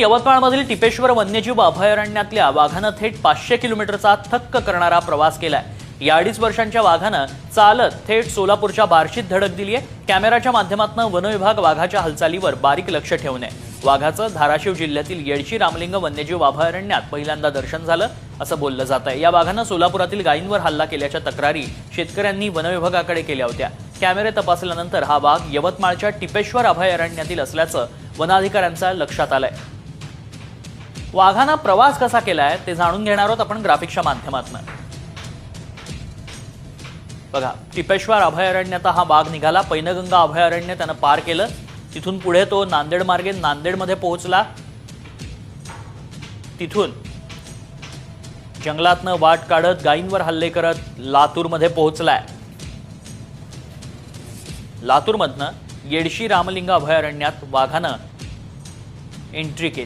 यवतमाळमधील टिपेश्वर वन्यजीव अभयारण्यातल्या वाघानं थेट पाचशे किलोमीटरचा थक्क करणारा प्रवास केलाय. या अडीच वर्षांच्या वाघानं चालत थेट सोलापूरच्या बार्शीत धडक दिलीय कॅमेराच्या माध्यमातून वनविभाग वाघाच्या हालचालीवर बारीक लक्ष ठेवून आहे. वाघाचं धाराशिव जिल्ह्यातील येडशी रामलिंग वन्यजीव अभयारण्यात पहिल्यांदा दर्शन झालं असं बोललं जात आहे या वाघानं सोलापुरातील गायींवर हल्ला केल्याच्या तक्रारी शेतकऱ्यांनी वनविभागाकडे केल्या होत्या. कॅमेरे तपासल्यानंतर हा वाघ यवतमाळच्या टिपेश्वर अभयारण्यातील असल्याचं वनाधिकाऱ्यांचा लक्षात आलंय. वाघानं प्रवास कसा केलाय ते जाणून घेणार आहोत आपण ग्राफिक्सच्या माध्यमातून. बघा टिपेश्वर अभयारण्यात हा वाघ निघाला. पैनगंगा अभयारण्य त्यानं पार केलं. तिथून पुढे तो नांदेड मार्गे नांदेडमध्ये पोहोचला. तिथून जंगलातनं वाट काढत गायींवर हल्ले करत लातूरमध्ये पोहोचलाय. लातूरमधनं येडशी रामलिंग अभयारण्यात वाघानं एंट्री केली.